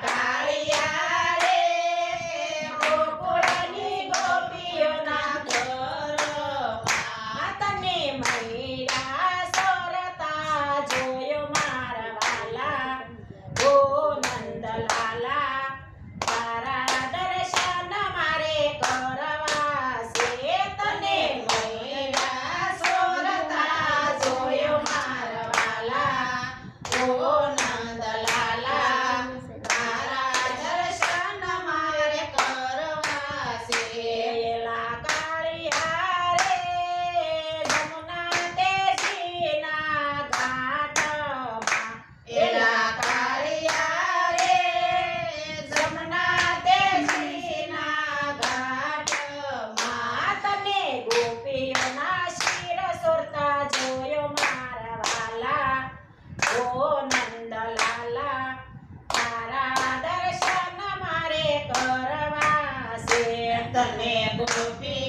ಕಾಳಿಯ પરવાસે. તને ગોપી